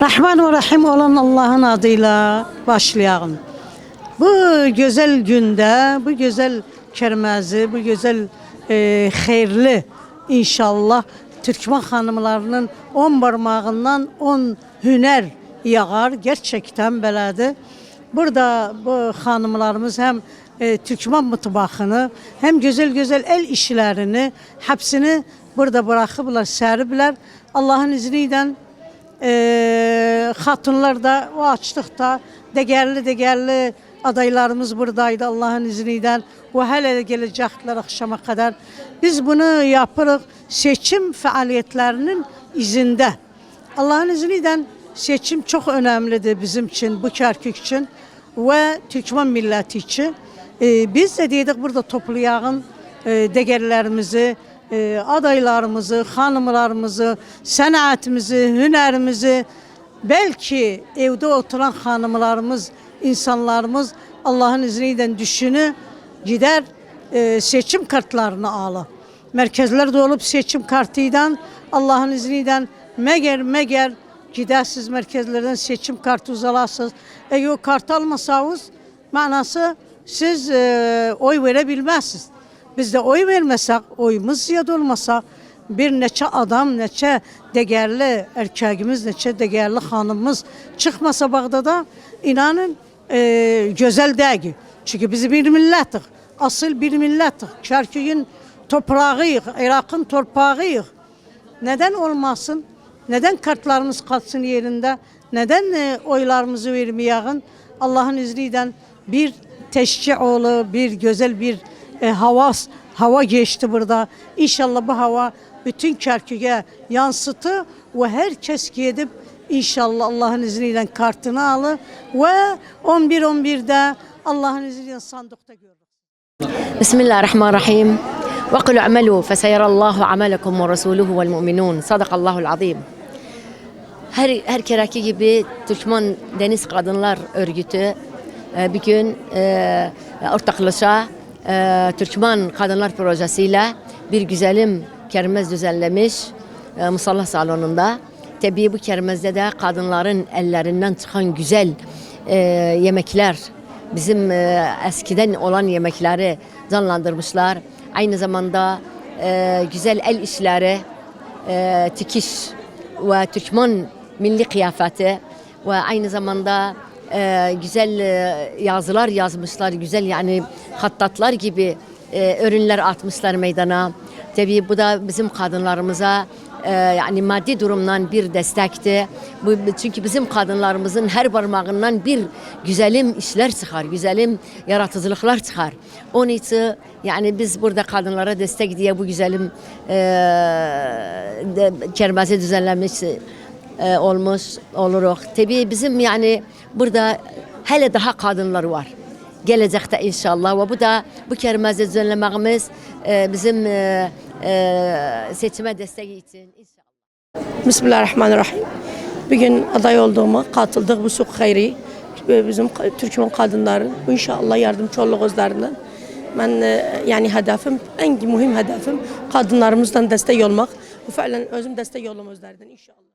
Bismillahirrahmanirrahim olan Allah'ın adıyla başlayalım. Bu güzel günde, bu güzel kermezi, bu güzel e, hayırlı inşallah Türkmen hanımlarının on parmağından on hüner yağar. Gerçekten belədir. Burada bu hanımlarımız hem e, Türkmen mutfağını hem güzel güzel el işlerini hepsini burada bırakıblar, seribler. Allah'ın izniyle e, hatunlar da o açlıkta değerli değerli adaylarımız buradaydı Allah'ın izniyle. O hele gelecekler akşama kadar. Biz bunu yapırıq seçim faaliyetlerinin izinde. Allah'ın izniyle seçim çok önemlidir bizim için, bu Kerkük için ve Türkmen milleti için. Ee, biz de dedik burada toplayağın e, değerlerimizi, e, adaylarımızı, hanımlarımızı, sanatımızı, hünerimizi, belki evde oturan hanımlarımız, insanlarımız Allah'ın izniyle düşünü gider e, seçim kartlarını alır. Merkezlerde olup seçim kartıyla Allah'ın izniyle meğer meğer gidersiniz merkezlerden seçim kartı uzalarsınız. Eğer o kart almasanız manası siz e, oy verebilmezsiniz. Biz de oy vermesek, oyumuz ziyade olmasa bir neçə adam, neçə değerli erkeğimiz, neçə değerli hanımımız çıkmasa Bağdada inanın e, güzel değil. Çünkü biz bir milletik. Asıl bir milletik. Kerkük'ün toprağıyıq, Irak'ın torpağıyıq. Neden olmasın? Neden kartlarımız kalsın yerinde? Neden e, oylarımızı vermeyeğin? Allah'ın izniyle bir teşki oğlu, bir güzel bir e, hava hava geçti burada. İnşallah bu hava bütün Kerkük'e yansıtı ve herkes gidip inşallah Allah'ın izniyle kartını alır ve 11-11'de Allah'ın izniyle sandıkta görür. بسم الله الرحمن الرحيم وقل اعملوا فسيرى الله عملكم ورسوله والمؤمنون صدق الله العظيم her, her keraki gibi Türkmen Deniz Kadınlar Örgütü e, bir gün e, ortaklaşa e, Türkmen Kadınlar Projesi'yle bir güzelim kermez düzenlemiş e, Musallah Salonu'nda. Tabii bu kermezde de kadınların ellerinden çıkan güzel e, yemekler, bizim e, eskiden olan yemekleri canlandırmışlar. Aynı zamanda e, güzel el işleri, e, dikiş ve Türkmen milli kıyafeti ve aynı zamanda e, güzel e, yazılar yazmışlar, güzel yani hattatlar gibi e, ürünler atmışlar meydana. Tabii bu da bizim kadınlarımıza e, yani maddi durumdan bir destekti. Bu çünkü bizim kadınlarımızın her parmağından bir güzelim işler çıkar, güzelim yaratıcılıklar çıkar. Onun için yani biz burada kadınlara destek diye bu güzelim e, de, kermesi düzenlenmiş e, olmuş oluruz. Tabii bizim yani burada hele daha kadınlar var. Gelecekte inşallah ve bu da bu kermezi düzenlememiz e, bizim e, e, seçime desteği için inşallah. Bismillahirrahmanirrahim. Bugün aday olduğuma katıldık bu Suk Hayri. Ve Bizim Türkmen kadınların inşallah yardımcı olacağızlarından. Ben e, yani hedefim, en mühim hedefim kadınlarımızdan destek olmak. Bu fiilen özüm destek olmamızlardan inşallah.